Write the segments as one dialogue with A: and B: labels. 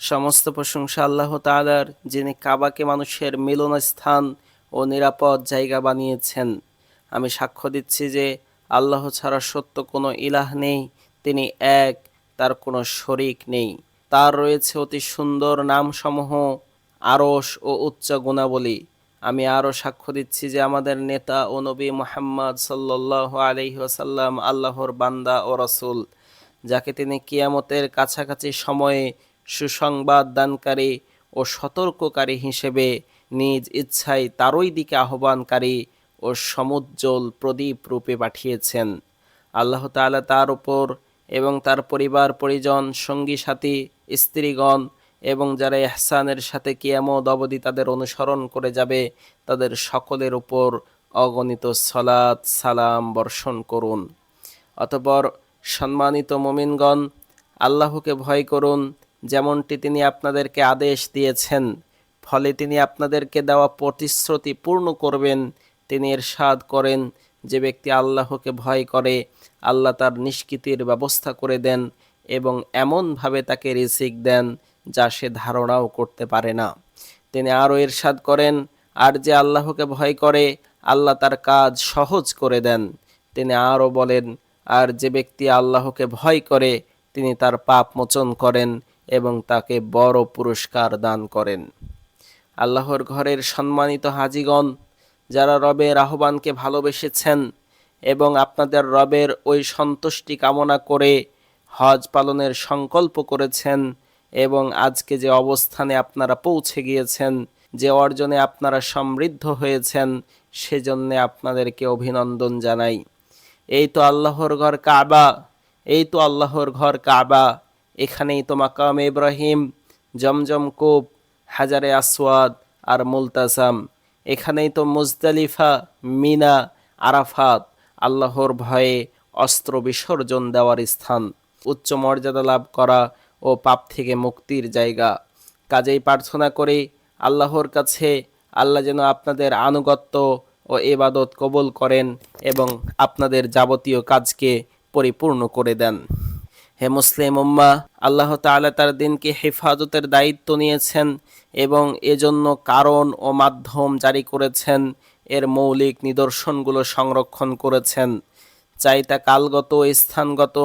A: সমস্ত প্রশংসা আল্লাহ তাআলার, যিনি কাবাকে মানুষের মিলনস্থান ও নিরাপদ জায়গা বানিয়েছেন। আমি সাক্ষ্য দিচ্ছি যে আল্লাহ ছাড়া সত্য কোনো ইলাহ নেই, তিনি এক, তার কোনো শরিক নেই। তার রয়েছে অতি সুন্দর নামসমূহ, আরশ ও উচ্চ গুণাবলী। আমি আরও সাক্ষ্য দিচ্ছি যে আমাদের নেতা ও নবী মোহাম্মদ সাল্লাহ আলহি ওসাল্লাম আল্লাহর বান্দা ও রসুল, যাকে তিনি কিয়ামতের কাছাকাছি সময়ে সুসংবাদ দানকারী ও সতর্ককারী হিসেবে নিজ ইচ্ছায় তারই দিকে আহ্বানকারী ও সমুজ্জ্বল প্রদীপ রূপে পাঠিয়েছেন। আল্লাহ তাআলা তার উপর এবং তার পরিবার, পরিজন, সঙ্গী, সাথী, স্ত্রীগণ এবং যারা ইহসানের সাথে কিয়ামত অবধি তাদের অনুসরণ করে যাবে, তাদের সকলের উপর অগণিত সলাৎ সালাম বর্ষণ করুন। অতপর সম্মানিত মোমিনগণ, আল্লাহকে ভয় করুন যেমনটি তিনি আপনাদেরকে আদেশ দিয়েছেন, ফলে তিনি আপনাদেরকে দেওয়া প্রতিশ্রুতি পূর্ণ করবেন, তিনি এর এরশাদ করেন, যে ব্যক্তি আল্লাহকে ভয় করে, আল্লাহ তার নিষ্কৃতির ব্যবস্থা করে দেন এবং এমনভাবে তাকে রিজিক দেন যা সে ধারণাও করতে পারে না। তিনি আরও এরশাদ করেন, আর যে আল্লাহকে ভয় করে, আল্লাহ তার কাজ সহজ করে দেন। তিনি আরও বলেন, আর যে ব্যক্তি আল্লাহকে ভয় করে, তিনি তার পাপ মোচন করেন এবং তাকে বড় পুরস্কার দান করেন। আল্লাহর ঘরের সম্মানিত হাজিগণ, যারা রবের আহ্বানকে ভালোবেসেছেন এবং আপনাদের রবের ওই সন্তুষ্টি কামনা করে হজ পালনের সংকল্প করেছেন এবং আজকে যে অবস্থানে আপনারা পৌঁছে গিয়েছেন, যে অর্জনে আপনারা সমৃদ্ধ হয়েছেন, সেজন্যে আপনাদেরকে অভিনন্দন জানাই। এই তো আল্লাহর ঘর কাবা, এই তো আল্লাহর ঘর কাবা। এখানেই তো মাকাম ইব্রাহিম, জমজম কূপ, হাজারে আসওয়াদ আর মুলতাসাম। এখানেই তো মুজদালিফা, মিনা, আরাফাত, আল্লাহর ভয়ে অস্ত্র বিসর্জন দেওয়ার স্থান। উচ্চ মর্যাদা লাভ করা ও পাপ থেকে মুক্তির জায়গা। কাজেই প্রার্থনা করে, আল্লাহর কাছে আল্লাহ যেন আপনাদের আনুগত্য ও এবাদত কবুল করেন এবং আপনাদের যাবতীয় কাজকে পরিপূর্ণ করে দেন। হে মুসলিম উম্মা, আল্লাহ তাআলা তার দিনকে হেফাজতের দায়িত্ব নিয়েছেন এবং এজন্য কারণ ও মাধ্যম জারি করেছেন, এর মৌলিক নিদর্শনগুলো সংরক্ষণ করেছেন। চাই তা কালগত, স্থানগত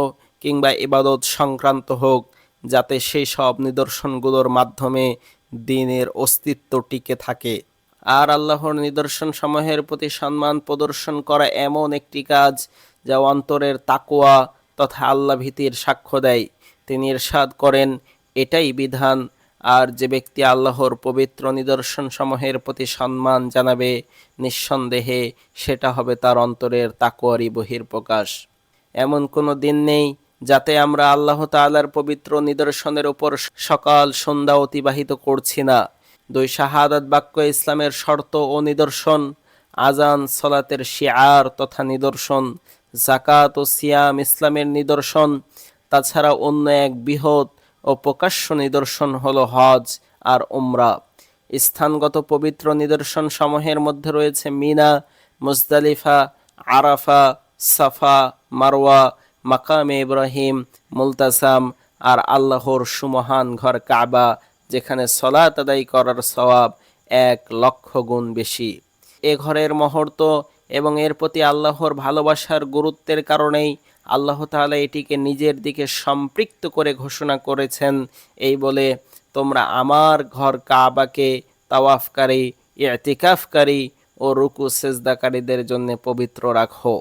A: কিংবা ইবাদত সংক্রান্ত হোক, যাতে সেই সব নিদর্শনগুলোর মাধ্যমে দিনের অস্তিত্ব টিকে থাকে। আর আল্লাহর নিদর্শন সমূহের প্রতি সম্মান প্রদর্শন করা এমন একটি কাজ, যা অন্তরের তাকোয়া তথা আল্লাহ ভীতির সাক্ষ্য দেয়। তিনি ইরশাদ করেন, এটাই বিধান। আর যে ব্যক্তি আল্লাহর পবিত্র নিদর্শন সমূহের প্রতি সম্মান জানাবে নিঃসন্দেহে সেটা হবে তার অন্তরের তাকোয়ারি বহির্প্রকাশ এমন কোনো দিন নেই যাতে আমরা আল্লাহ তাআলার পবিত্র নিদর্শনের উপর সকাল সন্ধ্যা অতিবাহিত করছি না। দুই শাহাদাত বাক্য ইসলামের শর্ত ও নিদর্শন আজান সলাতের শিয়ার তথা নিদর্শন জাকাত ও সিয়াম ইসলামের নিদর্শন, তাছাড়া অন্য এক বৃহৎ ও প্রকাশ্য নিদর্শন হল হজ আর উমরা। স্থানগত পবিত্র নিদর্শন সমূহের মধ্যে রয়েছে Mina, Muzdalifah, Arafah, Safa, Marwah, মাকামে ইব্রাহিম, মুলতাসাম আর আল্লাহর সুমহান ঘর কাবা, যেখানে সলাত আদায় করার সওয়াব এক লক্ষ গুণ বেশি। এ ঘরের মুহূর্ত এবং এর প্রতি আল্লাহর ভালোবাসার গুরুত্বের কারণেই আল্লাহ তাআলা এটিকে নিজের দিকে সম্পৃক্ত করে ঘোষণা করেছেন। এই বলে, তোমরা আমার ঘর কাবাকে তাওয়াফকারী, ইতিকাফকারী ও রুকু সেজদাকারীদের জন্য পবিত্র রাখো।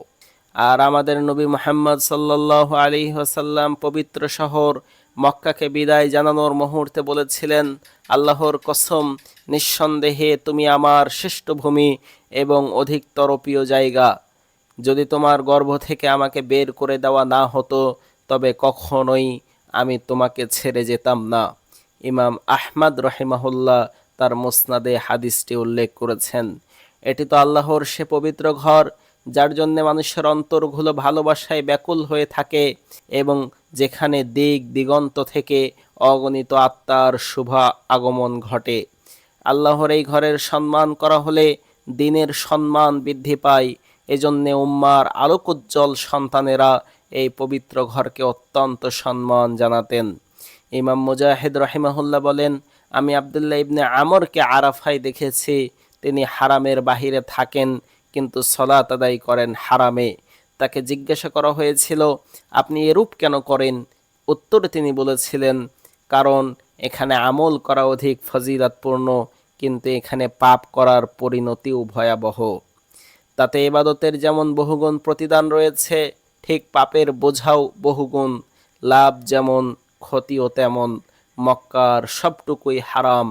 A: আর আমাদের নবী মোহাম্মদ সাল্লাহ আলী হাসাল্লাম পবিত্র শহর মক্কাকে বিদায় জানানোর মুহূর্তে বলেছিলেন, আল্লাহর কসম, নিঃসন্দেহে তুমি আমার শ্রেষ্ঠ ভূমি এবং অধিকতর প্রিয় জায়গা। যদি তোমার গর্ভ থেকে আমাকে বের করে দেওয়া না হতো, তবে কখনোই আমি তোমাকে ছেড়ে যেতাম না। ইমাম আহমদ রহিমাহুল্লাহ তার মোসনাদে হাদিসটি উল্লেখ করেছেন, এটি তো আল্লাহর সে পবিত্র ঘর, যার জন্য মানুষের অন্তরগুলো ভালোবাসায় ব্যাকুল হয়ে থাকে এবং যেখানে দিক দিগন্ত থেকে অগণিত আত্মার শুভ আগমন ঘটে। আল্লাহর এই ঘরের সম্মান করা হলে দিনের সম্মান বৃদ্ধি পায়। এজন্যে উম্মার আলোকোজ্জ্বল সন্তানেরা এই পবিত্র ঘরকে অত্যন্ত সম্মান জানাতেন। ইমাম মুজাহিদ রহিমাহুল্লাহ বলেন, আমি আবদুল্লাহ ইবনে আমরকে আরাফায় দেখেছি। তিনি হারামের বাহিরে থাকেন, কিন্তু সলাত আদায় করেন হারামে। তাকে জিজ্ঞাসা করা হয়েছিল, আপনি এরূপ কেন করেন? উত্তরে তিনি বলেছিলেন, কারণ এখানে আমল করা অধিক ফজিলাতপূর্ণ, কিন্তু এখানে পাপ করার পরিণতিও ভয়াবহ। তাতে এবাদতের যেমন বহুগুণ প্রতিদান রয়েছে, ঠিক পাপের বোঝাও বহুগুণ, লাভ যেমন, ক্ষতিও তেমন। মক্কার সবটুকুই হারাম।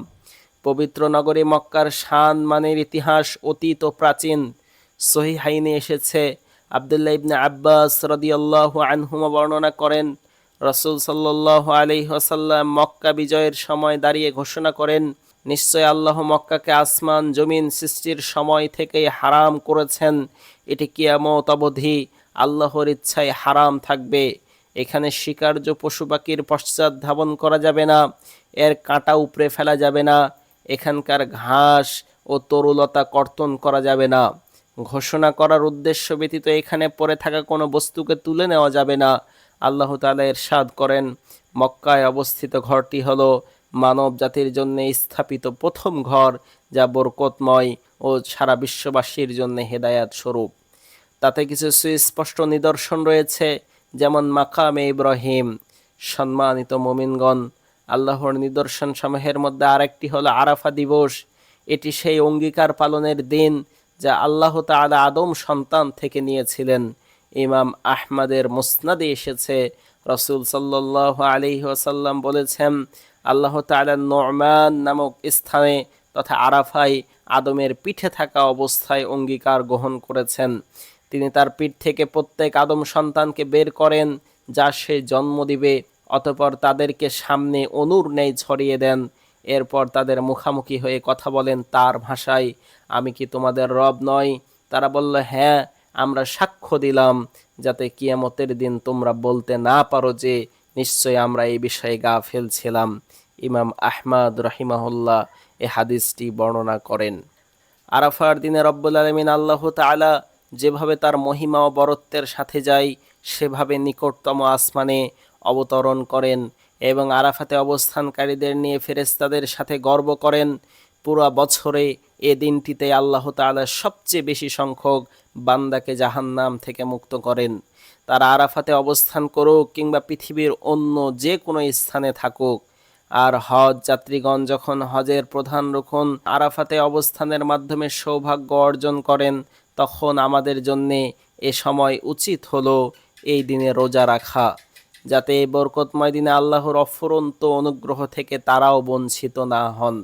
A: পবিত্র নগরী মক্কার শান মানের ইতিহাস অতীত ও প্রাচীন। সহি হাইনে এসেছে আবদুল্লাহ ইবনে আব্বাস রদিয়াল্লাহু আনহুমা বর্ণনা করেন, রসুল সাল্লাহ আলি ওসাল্লাম মক্কা বিজয়ের সময় দাঁড়িয়ে ঘোষণা করেন, নিশ্চয় আল্লাহ মক্কাকে আসমান, জমিন সৃষ্টির সময় থেকেই হারাম করেছেন। এটি কিয়ামত অবধি আল্লাহর ইচ্ছায় হারাম থাকবে। এখানে শিকার্য পশু পাখির পশ্চাৎ ধাবন করা যাবে না, এর কাঁটা উপড়ে ফেলা যাবে না, এখানকার ঘাস ও তরুলতা কর্তন করা যাবে না। ঘোষণা করার উদ্দেশ্য ব্যতীত এখানে পড়ে থাকা কোনো বস্তুকে তুলে নেওয়া যাবে না। আল্লাহ তালা এরশাদ করেন, মক্কায় অবস্থিত ঘরটি হল মানব জাতির জন্য স্থাপিত প্রথম ঘর, যা বরকতময় ও সারা বিশ্ববাসীর জন্য হেদায়াত স্বরূপ। তাতে কিছু সুস্পষ্ট নিদর্শন রয়েছে, যেমন মাকামে ইব্রাহিম। সম্মানিত মোমিনগণ, আল্লাহর নিদর্শন সমূহের মধ্যে আরেকটি হলো আরাফা দিবস। এটি সেই অঙ্গীকার পালনের দিন যা আল্লাহ তাআলা আদম সন্তান থেকে নিয়েছিলেন। ইমাম আহমদের মুসনাদে এসেছে। রসুল সাল্লাহ আলি ওসাল্লাম বলেছেন, আল্লাহ তাআলা নরমান নামক স্থানে তথা আরাফাই আদমের পিঠে থাকা অবস্থায় অঙ্গীকার গ্রহণ করেছেন। তিনি তার পিঠ থেকে প্রত্যেক আদম সন্তানকে বের করেন, যা সে জন্ম দিবে, অতপর তাদেরকে সামনে অনুর নেই ছড়িয়ে দেন। এরপর তাদের মুখামুখি হয়ে কথা বলেন, তার ভাষায় আমি কি তোমাদের রব নয় তারা বলল হ্যাঁ আমরা সাক্ষ্য দিলাম, যাতে কিয়ামতের দিন তোমরা বলতে না পারো যে নিশ্চয় আমরা এই বিষয়ে গা ফেলছিলাম। ইমাম আহমদ রহিমাহুল্লাহ এ হাদিসটি বর্ণনা করেন। আরাফার দিনে রব্বুল আলমিন আল্লাহ তালা যেভাবে তার মহিমা ও বরত্বের সাথে যায়, সেভাবে নিকটতম আসমানে অবতরণ করেন। এবং আরাফাতে অবস্থানকারীদের নিয়ে ফেরেস্তাদের সাথে গর্ব করেন। পুরো বছরে এ দিনটিতে আল্লাহ তাআলা সবচেয়ে বেশি সংখ্যক বান্দাকে জাহান্নাম থেকে মুক্ত করেন। তারা আরাফাতে অবস্থান করুক কিংবা পৃথিবীর অন্য যে কোনো স্থানে থাকুক। আর হজ যাত্রীগণ যখন হজের প্রধান রুকন আরাফাতে অবস্থানের মাধ্যমে সৌভাগ্য অর্জন করেন, তখন আমাদের জন্যে এ সময় উচিত হলো এই দিনে রোজা রাখা। যাতে বরকতময় দিনে আল্লাহর অফুরন্ত অনুগ্রহ থেকে তারাও বঞ্চিত না হন।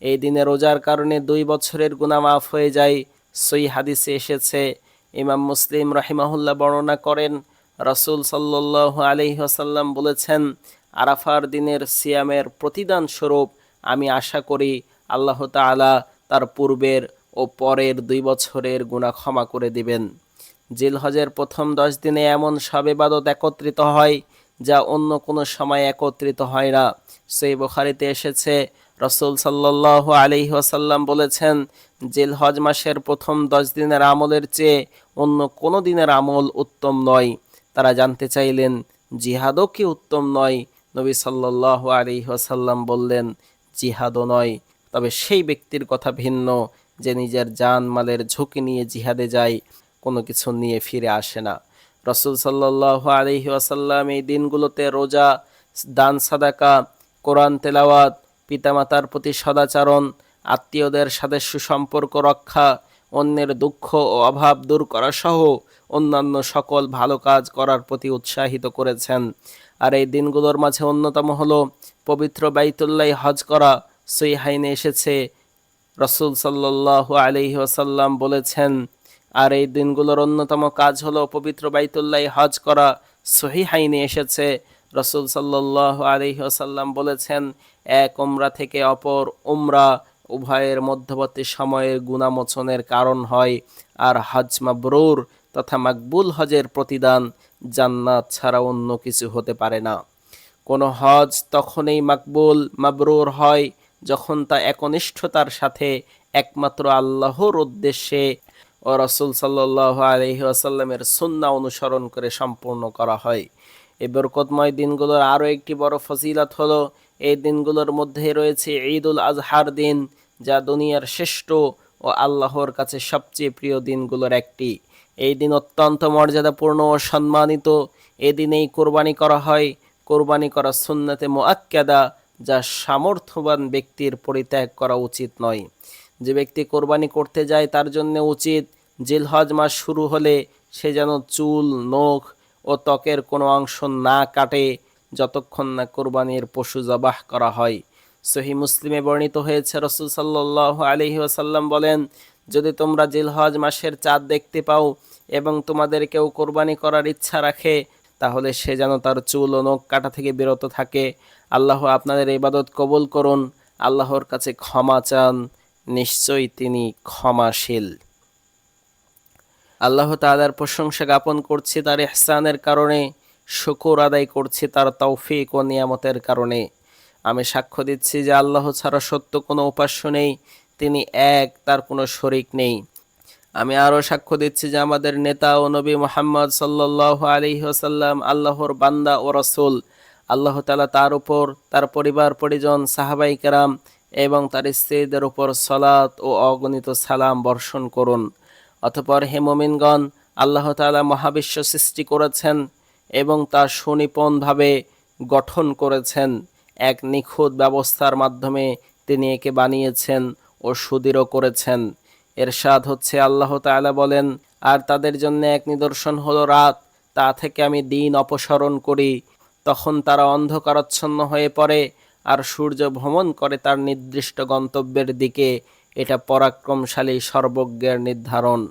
A: এই দিনে রোজার কারণে দুই বছরের গুণা মাফ হয়ে যায়। সই হাদিসে এসেছে, ইমাম মুসলিম রাহিমাহুল্লাহ বর্ণনা করেন, রসুল সাল্লাহ আলহিহাসাল্লাম বলেছেন, আরাফার দিনের সিয়ামের প্রতিদান স্বরূপ আমি আশা করি আল্লাহ তাআলা তার পূর্বের ও পরের দুই বছরের গুণা ক্ষমা করে দিবেন। জিলহজের প্রথম দশ দিনে এমন সব একত্রিত হয় যা অন্য কোনো সময় একত্রিত হয় না। সেই বুখারিতে এসেছে, রসুল সাল্লাহ আলি ওয়াসাল্লাম বলেছেন, জিলহজ মাসের প্রথম দশ দিনের আমলের চেয়ে অন্য কোনো দিনের আমল উত্তম নয়। তারা জানতে চাইলেন, জিহাদও কি উত্তম নয়? নবী সাল্লাহ আলি বললেন, জিহাদও নয়। তবে সেই ব্যক্তির কথা ভিন্ন, যে নিজের জান মালের ঝুঁকি নিয়ে জিহাদে যায়। কোনো কিছু নিয়ে ফিরে আসে না। রসুল সাল্লাহ আলহি আসাল্লাম এই দিনগুলোতে রোজা, দান, সাদাকা, কোরআন তেলাওয়াত, পিতামাতার প্রতি সদাচরণ, আত্মীয়দের সাথে সুসম্পর্ক রক্ষা, অন্যের দুঃখ ও অভাব দূর করা সহ অন্যান্য সকল ভালো কাজ করার প্রতি উৎসাহিত করেছেন। আর এই দিনগুলোর মাঝে অন্যতম হলো পবিত্র বাইতুল্লাহ হজ করা। সই হাইনে এসেছে। রসুল সাল্লাহ আলহি ওসাল্লাম বলেছেন আর এই দিনগুলোর অন্যতম কাজ হলো পবিত্র বাইতুল্লাহ হজ করা। সহি হাইনে এসেছে, রসুল সাল্লাহ আলহি ওসাল্লাম বলেছেন, এক উমরা থেকে অপর উমরা উভয়ের মধ্যবর্তী সময়ের গুণামোচনের কারণ হয়। আর হজ মাবরুর তথা মাকবুল হজের প্রতিদান জান্নাত ছাড়া অন্য কিছু হতে পারে না। কোনো হজ তখনই মাকবুল, মাবরুর হয় যখন তা একনিষ্ঠতার সাথে একমাত্র আল্লাহর উদ্দেশ্যে ও রসুল সাল্লাহ আলহি আসাল্লামের সুন্না অনুসরণ করে সম্পূর্ণ করা হয়। এই বরকতময় দিনগুলোর আরও একটি বড় ফজিলত হলো, এই দিনগুলোর মধ্যে রয়েছে ঈদ উল আজহার দিন, যা দুনিয়ার শ্রেষ্ঠ ও আল্লাহর কাছে সবচেয়ে প্রিয় দিনগুলোর একটি। এই দিন অত্যন্ত মর্যাদাপূর্ণ ও সম্মানিত। এই দিনেই কোরবানি করা হয়। কোরবানি করা সুন্নতে মোয়াক্কাদা যা সামর্থ্যবান ব্যক্তির পরিত্যাগ করা উচিত নয়। যে ব্যক্তি কোরবানি করতে যায় তার জন্য উচিত জিলহজ মাস শুরু হলে সে যেন চুল, নখ ও ত্বকের কোনো অংশ না কাটে যতক্ষণ না কোরবানির পশু জবাহ করা হয়। সহি মুসলিমে বর্ণিত হয়েছে, রসুল সাল্লাহ আলহি ওসাল্লাম বলেন, যদি তোমরা জিলহজ মাসের চাঁদ দেখতে পাও এবং তোমাদের কেউ কোরবানি করার ইচ্ছা রাখে, তাহলে সে যেন তার চুল ও নখ কাটা থেকে বিরত থাকে। আল্লাহ আপনাদের ইবাদত কবুল করুন। আল্লাহর কাছে ক্ষমা চান। নিশ্চয়ই তিনি ক্ষমাশীল। আল্লাহ তাআলার প্রশংসা জ্ঞাপন করছি তার ইহসানের কারণে, শুকুর আদায় করছি তার তৌফিক ও নিয়ামতের কারণে। আমি সাক্ষ্য দিচ্ছি যে আল্লাহ ছাড়া সত্য কোনো উপাস্য নেই, তিনি এক, তার কোনো শরিক নেই। আমি আরও সাক্ষ্য দিচ্ছি যে আমাদের নেতা ও নবী মোহাম্মদ সাল্লাহ আলী ওসাল্লাম আল্লাহর বান্দা ও রসুল। আল্লাহ তালা তার উপর, তার পরিবার, পরিজন সাহাবাই কেরাম এবং তার স্ত্রীদের উপর সলাত ও অগণিত সালাম বর্ষণ করুন। অতপর হে মোমিনগণ, আল্লাহ তালা মহাবিশ্ব সৃষ্টি করেছেন এবং তা সুনিপুণভাবে গঠন করেছেন। এক নিখুঁত ব্যবস্থার মাধ্যমে তিনি একে বানিয়েছেন ও সুদৃঢ় করেছেন। এর এরশাদ হচ্ছে আল্লাহ তাআলা বলেন, আর তাদের জন্য এক নিদর্শন হলো রাত। তা থেকে আমি দিন অপসারণ করি। তখন তারা অন্ধকারাচ্ছন্ন হয়ে পড়ে আর সূর্য ভ্রমণ করে তার নির্দিষ্ট গন্তব্যের দিকে। এটা পরাক্রমশালী সর্বজ্ঞের নির্ধারণ।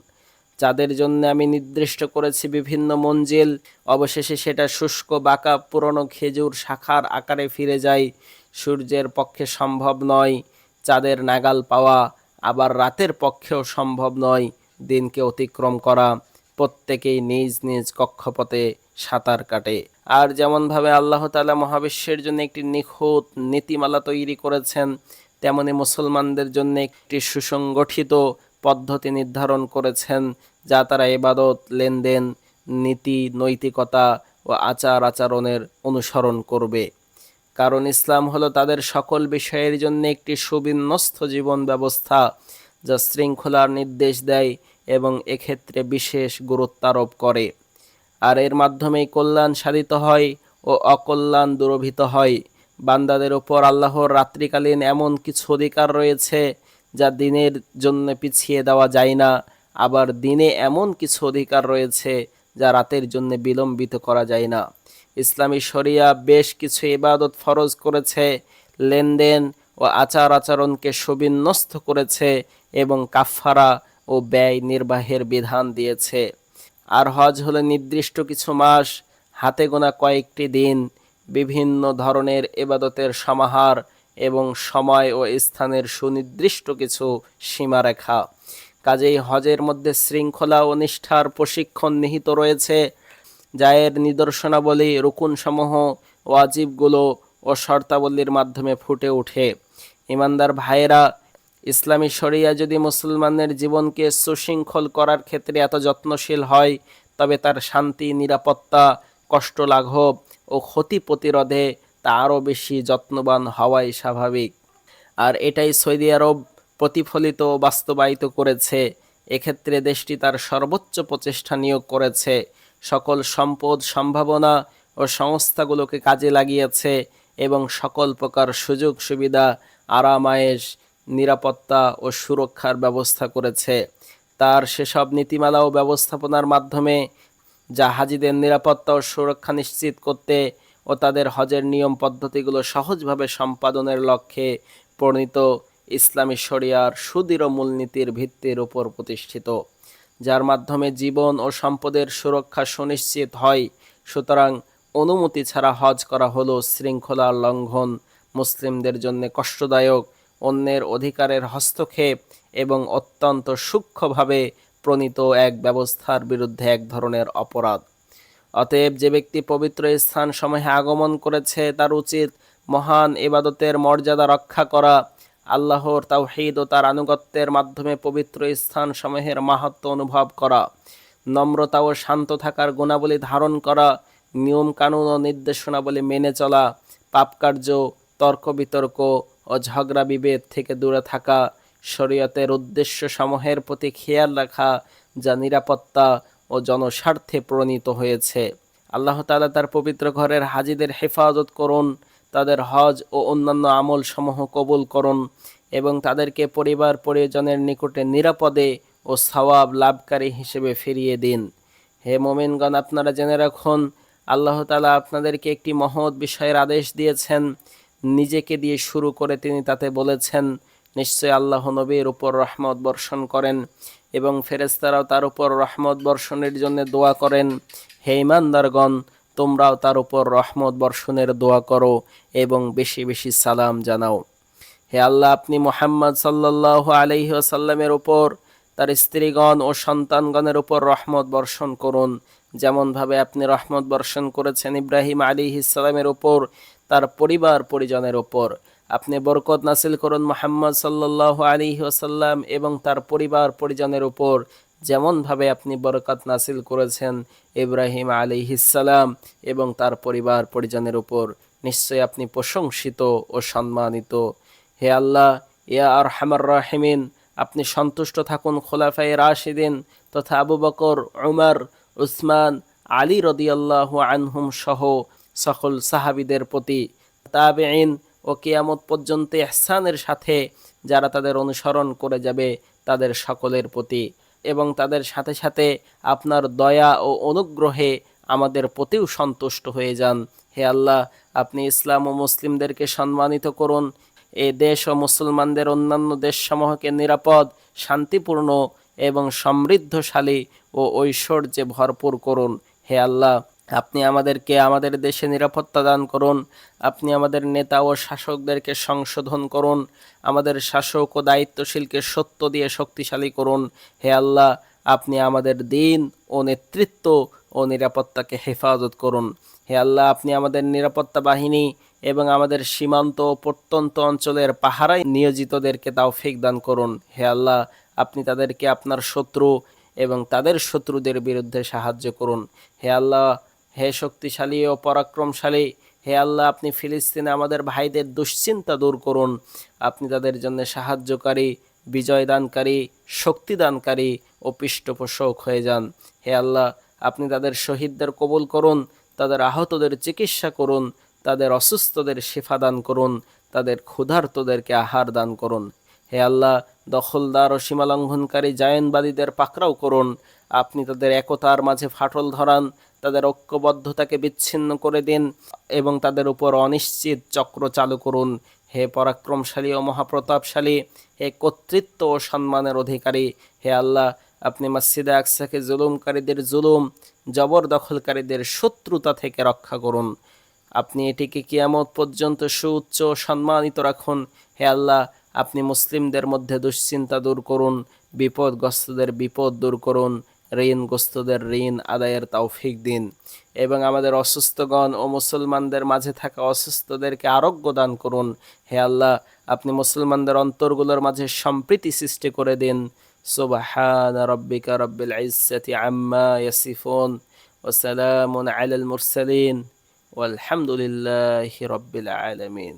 A: যাদের জন্য আমি নির্দিষ্ট করেছি বিভিন্ন মঞ্জিল, অবশেষে সেটা শুষ্ক, বাঁকা, পুরনো খেজুর শাখার আকারে ফিরে যায়। সূর্যের পক্ষে সম্ভব নয় চাঁদের নাগাল পাওয়া, আবার রাতের পক্ষেও সম্ভব নয় দিনকে অতিক্রম করা। প্রত্যেকেই নিজ নিজ কক্ষপথে সাঁতার কাটে। আর যেমনভাবে আল্লাহ তালা মহাবিশ্বের জন্য একটি নিখুঁত নীতিমালা তৈরি করেছেন, তেমনি মুসলমানদের জন্য একটি সুসংগঠিত পদ্ধতি নির্ধারণ করেছেন, যা তারা এবাদত লেনদেন, নীতি, নৈতিকতা ও আচার আচরণের অনুসরণ করবে। কারণ ইসলাম হলো তাদের সকল বিষয়ের জন্য একটি সুবিন্যস্ত জীবন ব্যবস্থা, যা শৃঙ্খলার নির্দেশ দেয় এবং এক্ষেত্রে বিশেষ গুরুত্ব আরোপ করে। আর এর মাধ্যমেই কল্যাণ সাধিত হয় ও অকল্যাণ দূরভীত হয়। বান্দাদের ওপর আল্লাহর রাত্রিকালীন এমন কিছু অধিকার রয়েছে যা দিনের জন্য পিছিয়ে দেওয়া যায় না। আবার দিনে এমন কিছু অধিকার রয়েছে যা রাতের জন্য বিলম্বিত করা যায় না। ইসলামী শরিয়া বেশ কিছু ইবাদত ফরজ করেছে, লেনদেন ও আচার আচরণকে সুবিন্যস্ত করেছে এবং কাফফারা ও ব্যয় নির্বাহের বিধান দিয়েছে। আর হজ হলো নির্দিষ্ট কিছু মাস হাতে গোনা কয়েকটি দিন বিভিন্ন ধরনের এবাদতের সমাহার এবং সময় ও স্থানের সুনির্দিষ্ট কিছু সীমারেখা। কাজেই হজের মধ্যে শৃঙ্খলা ও নিষ্ঠার প্রশিক্ষণ নিহিত রয়েছে। যা এর নিদর্শনাবলী, রুকুনসমূহ, ওয়াজিবগুলো ও শর্তাবলীর মাধ্যমে ফুটে ওঠে। ইমানদার ভাইয়েরা ইসলামী শরিয়া যদি মুসলমানের জীবনকে সুশৃঙ্খল করার ক্ষেত্রে এত যত্নশীল হয়, তবে তার শান্তি, নিরাপত্তা, কষ্ট, লাঘব ও ক্ষতি প্রতিরোধে তা আরও বেশি যত্নবান হওয়াই স্বাভাবিক। আর এটাই সৌদি আরব প্রতিফলিত বাস্তবায়িত করেছে। এক্ষেত্রে দেশটি তার সর্বোচ্চ প্রচেষ্টা নিয়োগ করেছে। সকল সম্পদ, সম্ভাবনা ও সংস্থাগুলোকে কাজে লাগিয়েছে এবং সকল প্রকার সুযোগ সুবিধা আরামায়েশ নিরাপত্তা ও সুরক্ষার ব্যবস্থা করেছে। তার সেসব নীতিমালা ও ব্যবস্থাপনার মাধ্যমে যা হাজিদের নিরাপত্তা ও সুরক্ষা নিশ্চিত করতে ও তাদের হজের নিয়ম পদ্ধতিগুলো সহজভাবে সম্পাদনের লক্ষ্যে প্রণীত ইসলামী শরিয়ার সুদৃঢ় মূলনীতির ভিত্তির উপর প্রতিষ্ঠিত, যার মাধ্যমে জীবন ও সম্পদের সুরক্ষা সুনিশ্চিত হয়। সুতরাং অনুমতি ছাড়া হজ করা হলো শৃঙ্খলার লঙ্ঘন। মুসলিমদের জন্য কষ্টদায়ক অন্যের অধিকারের হস্তক্ষেপ এবং অত্যন্ত সূক্ষ্মভাবে প্রণীত এক ব্যবস্থার বিরুদ্ধে এক ধরনের অপরাধ। অতএব যে ব্যক্তি পবিত্র স্থান সমূহে আগমন করেছে, তার উচিত মহান ইবাদতের মর্যাদা রক্ষা করা। আল্লাহর তাওহীদ ও তার আনুগত্যের মাধ্যমে পবিত্র স্থান সমূহের মাহাত্ম অনুভব করা। নম্রতা ও শান্ত থাকার গুণাবলী ধারণ করা। নিয়ম কানুন ও নির্দেশনাবলী মেনে চলা। পাপকার্য, তর্ক বিতর্ক ও ঝগড়া বিভেদ থেকে দূরে থাকা শরীয়তের উদ্দেশ্য সমূহের প্রতি খেয়াল রাখা যা নিরাপত্তা ও জনস্বার্থে প্রণীত হয়েছে। আল্লাহ তালা তার পবিত্র ঘরের হাজিদের হেফাজত করুন, তাদের হজ ও অন্যান্য আমল সমূহ কবুল করুন এবং তাদেরকে পরিবার পরিজনের নিকটে নিরাপদে ও সওয়াব লাভকারী হিসেবে ফিরিয়ে দিন। হে মোমিনগণ, আপনারা জেনে রাখুন, আল্লাহ তাআলা আপনাদেরকে একটি মহৎ বিষয়ের আদেশ দিয়েছেন নিজেকে দিয়ে শুরু করে তিনি তাতে বলেছেন, নিশ্চয় আল্লাহ নবীর উপর রহমত বর্ষণ করেন এবং ফেরেস্তারাও তার উপর রহমত বর্ষণের জন্য দোয়া করেন। হে ইমানদারগণ তোমরাও তার উপর রহমত বর্ষণের দোয়া করো এবং বেশি বেশি সালাম জানাও। হে আল্লাহ, আপনি মোহাম্মদ সাল্লাহ আলহি আসাল্লামের উপর তার স্ত্রীগণ ও সন্তানগণের উপর রহমত বর্ষণ করুন। যেমনভাবে আপনি রহমত বর্ষণ করেছেন ইব্রাহিম আলী ইসলামের উপর তার পরিবার পরিজনের ওপর। আপনি বরকত নাসিল করুন মোহাম্মদ সাল্লাহ আলী ওসাল্লাম এবং তার পরিবার পরিজনের উপর যেমনভাবে আপনি বরকত নাসিল করেছেন ইব্রাহিম আলী ইসালাম এবং তার পরিবার পরিজনের উপর নিশ্চয় আপনি প্রশংসিত ও সম্মানিত। হে আল্লাহ, ইয়া আর হামার রাহিমিন, আপনি সন্তুষ্ট থাকুন খোলাফাই রাশিদিন তথা আবু বকর, উমর উসমান, আলী রদিয়াল্লাহ আনহুম সহ সকল সাহাবিদের প্রতি তাবেইন ও কিয়ামত পর্যন্ত এহসানের সাথে যারা তাদের অনুসরণ করে যাবে তাদের সকলের প্রতি। এবং তাদের সাথে সাথে আপনার দয়া ও অনুগ্রহে আমাদের প্রতিও সন্তুষ্ট হয়ে যান। হে আল্লাহ, আপনি ইসলাম ও মুসলিমদেরকে সম্মানিত করুন। এ দেশ ও মুসলমানদের অন্যান্য দেশসমূহকে নিরাপদ, শান্তিপূর্ণ এবং সমৃদ্ধশালী ও ঐশ্বর্যে ভরপুর করুন। হে আল্লাহ, আপনি আমাদেরকে, আমাদের দেশে নিরাপত্তা দান করুন। আপনি আমাদের নেতা ও শাসকদেরকে সংশোধন করুন। আমাদের শাসক ও দায়িত্বশীলকে সত্য দিয়ে শক্তিশালী করুন। হে আল্লাহ, আপনি আমাদের দিন ও নেতৃত্ব ও নিরাপত্তাকে হেফাজত করুন। হে আল্লাহ, আপনি আমাদের নিরাপত্তা বাহিনী এবং আমাদের সীমান্ত ও প্রত্যন্ত অঞ্চলের পাহারায় নিয়োজিতদেরকে তাওফিক দান করুন। হে আল্লাহ আপনি তাদেরকে আপনার শত্রু এবং তাদের শত্রুদের বিরুদ্ধে সাহায্য করুন। হে আল্লাহ, হে শক্তিশালী ও পরাক্রমশালী, হে আল্লাহ, আপনি ফিলিস্তিনে আমাদের ভাইদের দুশ্চিন্তা দূর করুন। আপনি তাদের জন্য সাহায্যকারী, বিজয়দানকারী, শক্তিদানকারী ও পৃষ্ঠপোষক হয়ে যান। হে আল্লাহ, আপনি তাদের শহীদদের কবুল করুন, তাদের আহতদের চিকিৎসা করুন, তাদের অসুস্থদের শিফা দান করুন, তাদের ক্ষুধার্তদেরকে আহার দান করুন। হে আল্লাহ, দখলদার ও সীমালঙ্ঘনকারী জায়নবাদীদের পাকড়াও করুন। আপনি তাদের একতার মাঝে ফাটল ধরান, তাদের ঐক্যবদ্ধতাকে বিচ্ছিন্ন করে দিন এবং তাদের উপর অনিশ্চিত চক্র চালু করুন। হে পরাক্রমশালী ও মহাপ্রতাপশালী, হে কর্তৃত্ব ও সম্মানের অধিকারী, হে আল্লাহ, আপনি মসজিদে আকসাকে জুলুমকারীদের জুলুম, জবরদখলকারীদের শত্রুতা থেকে রক্ষা করুন। আপনি এটিকে কিয়ামত পর্যন্ত সুউচ্চ সম্মানিত রাখুন। হে আল্লাহ আপনি মুসলিমদের মধ্যে দুশ্চিন্তা দূর করুন বিপদগ্রস্তদের বিপদ দূর করুন ঋণগ্রস্তদের ঋণ আদায়ের তৌফিক দিন এবং আমাদের অসুস্থগণ ও মুসলমানদের মাঝে থাকা অসুস্থদেরকে আরোগ্য দান করুন হে আল্লাহ আপনি মুসলমানদের অন্তরগুলোর মাঝে সম্প্রীতি সৃষ্টি করে দিন সুবহান রব্বিকা রব্বিল ইজ্জাতি আম্মা ইয়াসিফুন ওয়াসালামুন আলাল মুরসালিন والحمد لله رب العالمين